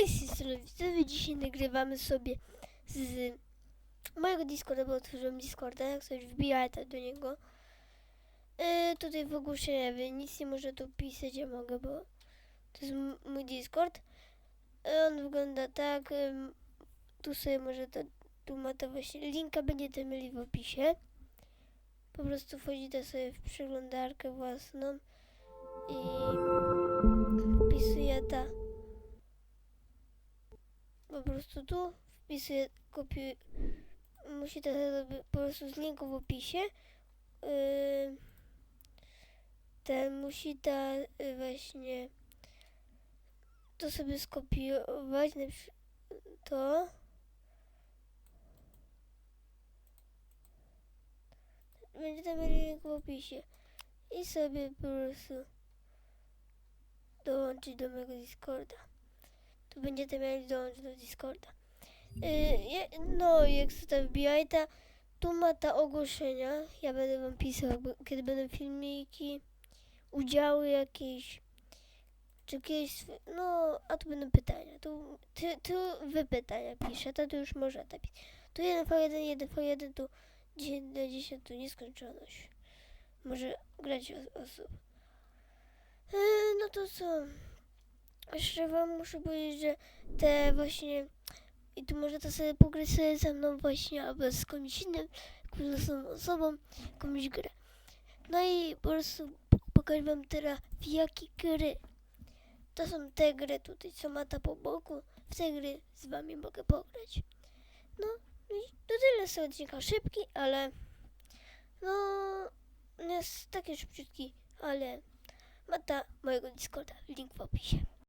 Cześć, Widzowie. Dzisiaj nagrywamy sobie z mojego Discorda, bo otworzyłem Discorda, jak coś wbijajcie do niego. Yy, tutaj w ogłoszeniu wy nic nie może tu pisać, ja mogę, bo to jest mój Discord. Yy, on wygląda tak, ym, tu sobie może to, tu ma to właśnie, linka będziecie mieli w opisie. Po prostu wchodzicie sobie w przeglądarkę własną i wpisuje ta po prostu tu wpisuję, kopiuję, musi to zrobić po prostu z linku w opisie. Yy, ten musi ta yy, właśnie to sobie skopiować, na to. Będzie tam link w opisie i sobie po prostu dołączyć do mojego Discorda to będziecie mieli dołączyć do Discorda. Yy, no, jak sobie wbijajcie, tu ma ta ogłoszenia. Ja będę wam pisał, kiedy będą filmiki, udziały jakieś, czy kiedyś, no, a tu będą pytania. Tu, tu, tu wy pytania piszę, to tu już możecie pisać. Tu 1v1, 1v1, tu 10 na 10, tu nieskończoność. Może grać os- osób. Yy, no to co? Jeszcze wam muszę powiedzieć, że te właśnie i tu możecie sobie pograć sobie ze mną właśnie albo z kimś innym, jakąś osobą, jakąś grę. No i po prostu pokażę wam teraz w jakie gry. To są te gry tutaj, co ma ta po boku. W te gry z wami mogę pograć. No i to tyle z odcinka. Szybki, ale no jest taki szybciutki, ale ma ta mojego Discorda. Link w opisie.